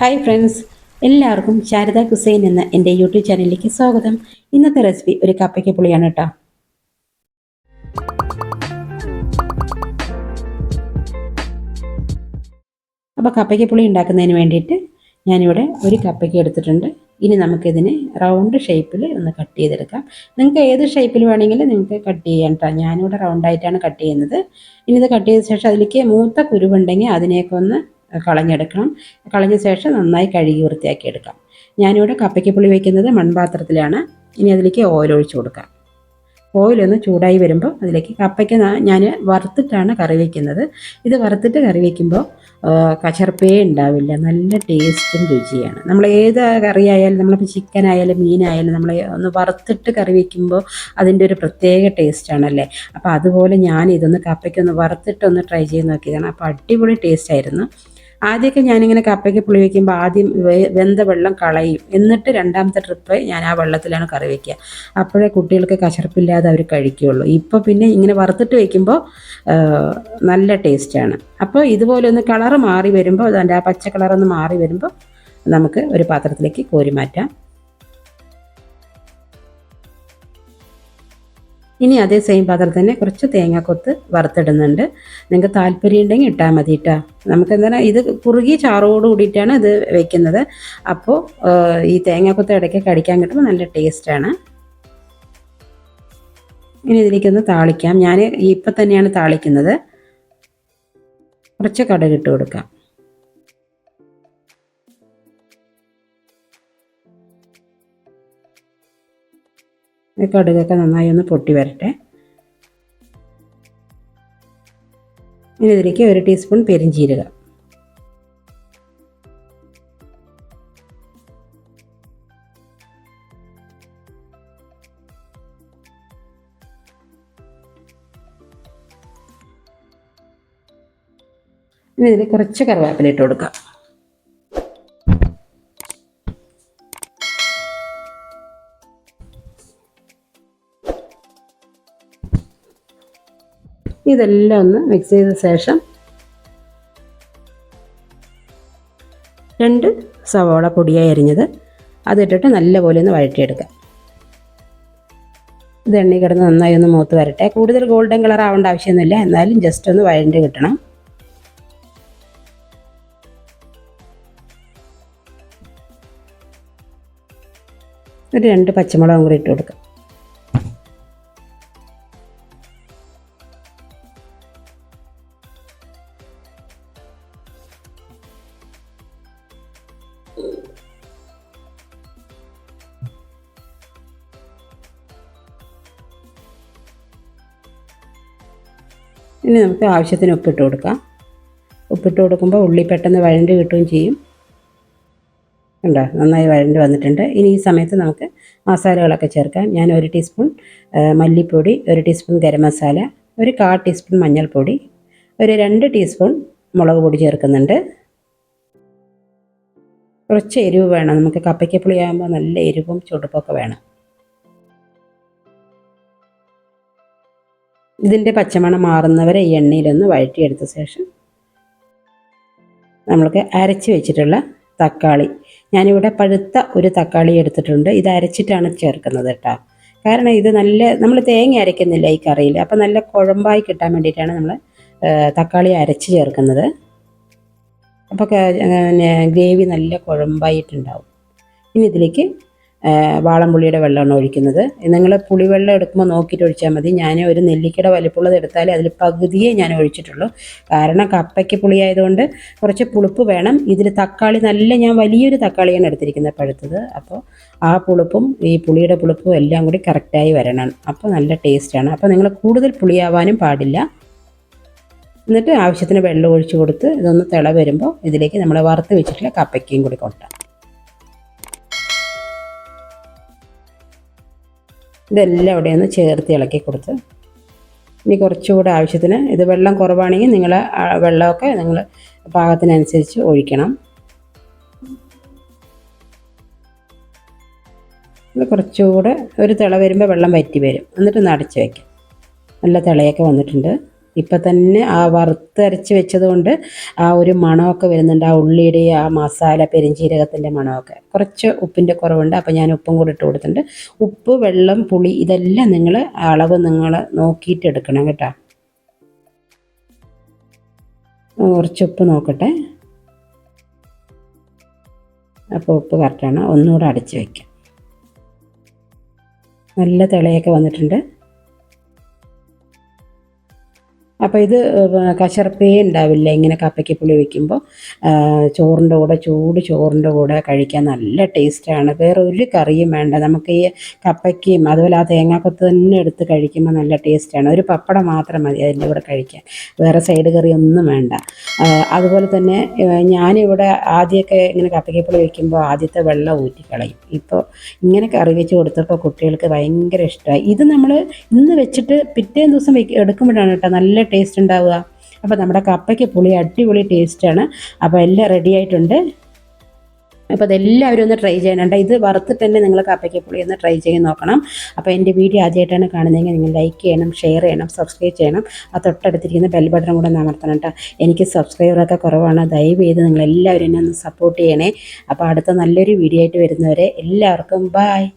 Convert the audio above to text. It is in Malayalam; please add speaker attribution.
Speaker 1: ഹായ് ഫ്രണ്ട്സ് എല്ലാവർക്കും ശാരദ ഹുസൈൻ എന്ന എന്റെ യൂട്യൂബ് ചാനലിലേക്ക് സ്വാഗതം. ഇന്നത്തെ റെസിപ്പി ഒരു കപ്പയ്ക്ക് പുളിയാണ് കേട്ടോ. അപ്പോൾ കപ്പയ്ക്ക് പുളി ഉണ്ടാക്കുന്നതിന് വേണ്ടിയിട്ട് ഞാനിവിടെ ഒരു കപ്പയ്ക്ക് എടുത്തിട്ടുണ്ട്. ഇനി നമുക്കിതിന് റൗണ്ട് ഷേപ്പിൽ ഒന്ന് കട്ട് ചെയ്തെടുക്കാം. നിങ്ങൾക്ക് ഏത് ഷേപ്പിൽ വേണമെങ്കിലും നിങ്ങൾക്ക് കട്ട് ചെയ്യാം കേട്ടോ. ഞാനിവിടെ റൗണ്ടായിട്ടാണ് കട്ട് ചെയ്യുന്നത്. ഇനി ഇത് കട്ട് ചെയ്ത ശേഷം അതിലേക്ക് മൂത്ത കുരുവുണ്ടെങ്കിൽ അതിനെയൊക്കെ ഒന്ന് കളഞ്ഞെടുക്കണം. കളഞ്ഞ ശേഷം നന്നായി കഴുകി വൃത്തിയാക്കി എടുക്കാം. ഞാനിവിടെ കപ്പയ്ക്ക് പുളി വയ്ക്കുന്നത് മൺപാത്രത്തിലാണ്. ഇനി അതിലേക്ക് ഓയിൽ കൊടുക്കാം. ഓയിലൊന്ന് ചൂടായി വരുമ്പോൾ അതിലേക്ക് കപ്പയ്ക്ക് ഞാൻ വറുത്തിട്ടാണ് കറി വയ്ക്കുന്നത്. ഇത് വറുത്തിട്ട് കറി വയ്ക്കുമ്പോൾ കച്ചർപ്പേ ഉണ്ടാവില്ല. നല്ല ടേസ്റ്റും രുചിയാണ്. നമ്മൾ ഏത് കറി ആയാലും നമ്മളിപ്പോൾ ചിക്കൻ ആയാലും മീനായാലും നമ്മൾ ഒന്ന് വറുത്തിട്ട് കറി വയ്ക്കുമ്പോൾ അതിന്റെ ഒരു പ്രത്യേക ടേസ്റ്റാണല്ലേ? അപ്പോൾ അതുപോലെ ഞാൻ ഇതൊന്ന് കപ്പയ്ക്കൊന്ന് വറുത്തിട്ടൊന്ന് ട്രൈ ചെയ്ത് നോക്കിയതാണ്. അപ്പോൾ അടിപൊളി ടേസ്റ്റ് ആയിരുന്നു ആദ്യമൊക്കെ ഞാനിങ്ങനെ കപ്പയ്ക്ക് പുളി വയ്ക്കുമ്പോൾ ആദ്യം വെന്ത വെള്ളം കളയും. എന്നിട്ട് രണ്ടാമത്തെ ട്രിപ്പ് ഞാൻ ആ വെള്ളത്തിലാണ് കറി വയ്ക്കുക അപ്പോഴേ കുട്ടികൾക്ക് കശർപ്പില്ലാതെ അവർ കഴിക്കുകയുള്ളൂ ഇപ്പോൾ പിന്നെ ഇങ്ങനെ വറുത്തിട്ട് വയ്ക്കുമ്പോൾ നല്ല ടേസ്റ്റാണ് അപ്പോൾ ഇതുപോലെ ഒന്ന് കളറ് മാറി വരുമ്പോൾ അതിന്റെ ആ പച്ച കളറൊന്ന് മാറി വരുമ്പോൾ നമുക്ക് ഒരു പാത്രത്തിലേക്ക് കോരി മാറ്റാം. ഇനി അതേ സെയിം പാത്രത്തിൽ തന്നെ കുറച്ച് തേങ്ങാക്കൊത്ത് വറുത്തിടുന്നുണ്ട്. നിങ്ങൾക്ക് താല്പര്യം ഉണ്ടെങ്കിൽ ഇട്ടാൽ മതി കേട്ടോ നമുക്ക് എന്താണ് ഇത് കുറുകി ചാറോട് കൂടിയിട്ടാണ് ഇത് വെക്കുന്നത്. അപ്പോൾ ഈ തേങ്ങാക്കൊത്ത് ഇടയ്ക്ക് കടിക്കാൻ കിട്ടുമ്പോൾ നല്ല ടേസ്റ്റാണ് ഇനി ഇതിലേക്കൊന്ന് താളിക്കാം. ഞാൻ ഇപ്പം തന്നെയാണ് താളിക്കുന്നത്. കുറച്ച് കടകിട്ട് ഇട്ട് കൊടുക്കാം. കടുകൊക്കെ നന്നായി ഒന്ന് പൊട്ടി വരട്ടെ. ഇനി ഇതിലേക്ക് ഒരു ടീസ്പൂൺ പെരിഞ്ചീരക. ഇനി ഇതിൽ കുറച്ച് കറിവേപ്പില ഇട്ട് കൊടുക്കാം. ഇതെല്ലാം ഒന്ന് മിക്സ് ചെയ്ത ശേഷം രണ്ട് സവോള പൊടിയായി അരിഞ്ഞത്. അതിട്ടിട്ട് നല്ലപോലെ ഒന്ന് വഴറ്റിയെടുക്കാം. ഇത് എണ്ണി കിടന്ന് നന്നായി ഒന്ന് മൂത്ത് വരട്ടെ. കൂടുതൽ ഗോൾഡൻ കളർ ആവേണ്ട ആവശ്യമൊന്നുമില്ല. എന്നാലും ജസ്റ്റ് ഒന്ന് വഴണ്ടി കിട്ടണം. ഒരു രണ്ട് പച്ചമുളകും കൂടി ഇട്ട് കൊടുക്കാം. ഇനി നമുക്ക് ആവശ്യത്തിന് ഉപ്പിട്ട് കൊടുക്കാം. ഉപ്പിട്ട് കൊടുക്കുമ്പോൾ ഉള്ളി പെട്ടെന്ന് വഴണ്ട് കിട്ടുകയും ചെയ്യും. ഉണ്ടോ നന്നായി വഴണ്ട് വന്നിട്ടുണ്ട്. ഇനി ഈ സമയത്ത് നമുക്ക് മസാലകളൊക്കെ ചേർക്കാം. ഞാൻ ഒരു ടീസ്പൂൺ മല്ലിപ്പൊടി ഒരു ടീസ്പൂൺ ഗരം മസാല ഒരു കാ ടീസ്പൂൺ മഞ്ഞൾപ്പൊടി ഒരു രണ്ട് ടീസ്പൂൺ മുളക് പൊടി ചേർക്കുന്നുണ്ട്. കുറച്ച് എരിവ് വേണം. നമുക്ക് കപ്പയ്ക്കപ്പുളി ആകുമ്പോൾ നല്ല എരിവും ചുടുപ്പൊക്കെ വേണം. ഇതിന്റെ പച്ചമണം മാറുന്നവരെ ഈ എണ്ണയിലൊന്ന് വഴറ്റിയെടുത്ത ശേഷം നമ്മൾക്ക് അരച്ച് വെച്ചിട്ടുള്ള തക്കാളി. ഞാനിവിടെ പഴുത്ത ഒരു തക്കാളി എടുത്തിട്ടുണ്ട്. ഇത് അരച്ചിട്ടാണ് ചേർക്കുന്നത് കേട്ടോ. കാരണം ഇത് നല്ല നമ്മൾ തേങ്ങ അരയ്ക്കുന്നില്ല ഈ കറിയിൽ. അപ്പോൾ നല്ല കുഴമ്പായി കിട്ടാൻ വേണ്ടിയിട്ടാണ് നമ്മൾ തക്കാളി അരച്ച് ചേർക്കുന്നത്. അപ്പോൾ ഗ്രേവി നല്ല കുഴമ്പായിട്ടുണ്ടാവും. ഇനി ഇതിലേക്ക് വാളംപുള്ളിയുടെ വെള്ളമാണ് ഒഴിക്കുന്നത്. നിങ്ങൾ പുളിവെള്ളം എടുക്കുമ്പോൾ നോക്കിയിട്ട് ഒഴിച്ചാൽ മതി. ഞാൻ ഒരു നെല്ലിക്കയുടെ വലിപ്പുള്ളത് എടുത്താൽ അതിൽ പകുതിയേ ഞാൻ ഒഴിച്ചിട്ടുള്ളൂ. കാരണം കപ്പയ്ക്ക് പുളിയായതുകൊണ്ട് കുറച്ച് പുളിപ്പ് വേണം. ഇതിൽ തക്കാളി നല്ല ഞാൻ വലിയൊരു തക്കാളിയാണ് എടുത്തിരിക്കുന്നത് പഴുത്തത്. അപ്പോൾ ആ പുളിപ്പും ഈ പുളിയുടെ പുളിപ്പും എല്ലാം കൂടി കറക്റ്റായി വരണം. അപ്പോൾ നല്ല ടേസ്റ്റാണ് അപ്പോൾ നിങ്ങൾ കൂടുതൽ പുളിയാവാനും പാടില്ല. എന്നിട്ട് ആവശ്യത്തിന് വെള്ളം ഒഴിച്ച് കൊടുത്ത് ഇതൊന്ന് തിള വരുമ്പോൾ ഇതിലേക്ക് നമ്മൾ വറുത്ത് വെച്ചിട്ടുള്ള കപ്പയ്ക്കയും കൂടി കൊട്ടാം ഇതെല്ലാം ഇവിടെ ഒന്ന് ചേർത്ത് ഇളക്കി കൊടുത്ത് ഇനി കുറച്ചുകൂടെ ആവശ്യത്തിന് ഇത് വെള്ളം കുറവാണെങ്കിൽ നിങ്ങൾ വെള്ളമൊക്കെ നിങ്ങൾ പാകത്തിനനുസരിച്ച് ഒഴിക്കണം. കുറച്ചുകൂടെ ഒരു തിള വരുമ്പോൾ വെള്ളം വറ്റി വരും. എന്നിട്ട് ഒന്ന് അടച്ച് വയ്ക്കാം നല്ല തിളയൊക്കെ വന്നിട്ടുണ്ട്. ഇപ്പം തന്നെ ആ വറുത്തരച്ച് വെച്ചതുകൊണ്ട് ആ ഒരു മണമൊക്കെ വരുന്നുണ്ട്. ആ ഉള്ളിയുടെ ആ മസാല പെരിഞ്ചീരകത്തിന്റെ മണമൊക്കെ. കുറച്ച് ഉപ്പിന്റെ കുറവുണ്ട്. അപ്പോൾ ഞാൻ ഉപ്പും കൂടി ഇട്ട് കൊടുത്തിട്ടുണ്ട്. ഉപ്പ് വെള്ളം പുളി ഇതെല്ലാം നിങ്ങൾ അളവ് നിങ്ങൾ നോക്കിയിട്ട് എടുക്കണം കേട്ടോ. കുറച്ച് ഉപ്പ് നോക്കട്ടെ. അപ്പോൾ ഉപ്പ് കറക്റ്റാണ് ഒന്നുകൂടെ അടച്ച് വയ്ക്കാം. നല്ല തിളയൊക്കെ വന്നിട്ടുണ്ട്. അപ്പോൾ ഇത് കശർപ്പേ ഉണ്ടാവില്ല. ഇങ്ങനെ കപ്പയ്ക്ക് പുളി വയ്ക്കുമ്പോൾ ചോറിന്റെ കൂടെ ചൂട് ചോറിന്റെ കൂടെ കഴിക്കാൻ നല്ല ടേസ്റ്റാണ്. വേറെ ഒരു കറിയും വേണ്ട. നമുക്ക് ഈ കപ്പയ്ക്കും അതുപോലെ ആ തേങ്ങാക്കൊത്ത് തന്നെ എടുത്ത് കഴിക്കുമ്പോൾ നല്ല ടേസ്റ്റാണ്. ഒരു പപ്പടം മാത്രം മതി അതിന്റെ കൂടെ കഴിക്കാൻ. വേറെ സൈഡ് കറി ഒന്നും വേണ്ട. അതുപോലെ തന്നെ ഞാനിവിടെ ആദ്യമൊക്കെ ഇങ്ങനെ കപ്പയ്ക്ക് പുളി വയ്ക്കുമ്പോൾ ആദ്യത്തെ വെള്ളം ഊറ്റിക്കളയും. ഇപ്പോൾ ഇങ്ങനെ കറി വെച്ച് കൊടുത്തപ്പോൾ കുട്ടികൾക്ക് ഭയങ്കര ഇഷ്ടമായി ഇത് നമ്മൾ ഇന്ന് വെച്ചിട്ട് പിറ്റേ ദിവസം എടുക്കുമ്പോഴാണ് കേട്ടോ നല്ല ടേസ്റ്റ് ഉണ്ടാവുക. അപ്പോൾ നമ്മുടെ കപ്പയ്ക്ക് പുളി അടിപൊളി ടേസ്റ്റാണ് അപ്പോൾ എല്ലാം റെഡി ആയിട്ടുണ്ട്. അപ്പോൾ അതെല്ലാവരും ഒന്ന് ട്രൈ ചെയ്യണം ഇത് വറുത്തിട്ട് തന്നെ നിങ്ങൾ കപ്പയ്ക്ക് പുളി ഒന്ന് ട്രൈ ചെയ്ത് നോക്കണം. അപ്പോൾ എന്റെ വീഡിയോ ആദ്യമായിട്ടാണ് കാണുന്നതെങ്കിൽ നിങ്ങൾ ലൈക്ക് ചെയ്യണം ഷെയർ ചെയ്യണം സബ്സ്ക്രൈബ് ചെയ്യണം. ആ തൊട്ടടുത്തിരിക്കുന്ന ബെൽ ബട്ടൺ കൂടെ ഒന്ന് അമർത്തണം കേട്ടോ. എനിക്ക് സബ്സ്ക്രൈബറൊക്കെ കുറവാണ്. ദയവ് ചെയ്ത് നിങ്ങൾ എല്ലാവരും എന്നെ ഒന്ന് സപ്പോർട്ട് ചെയ്യണേ. അപ്പോൾ അടുത്ത നല്ലൊരു വീഡിയോ ആയിട്ട് വരുന്നവരെ എല്ലാവർക്കും ബായ്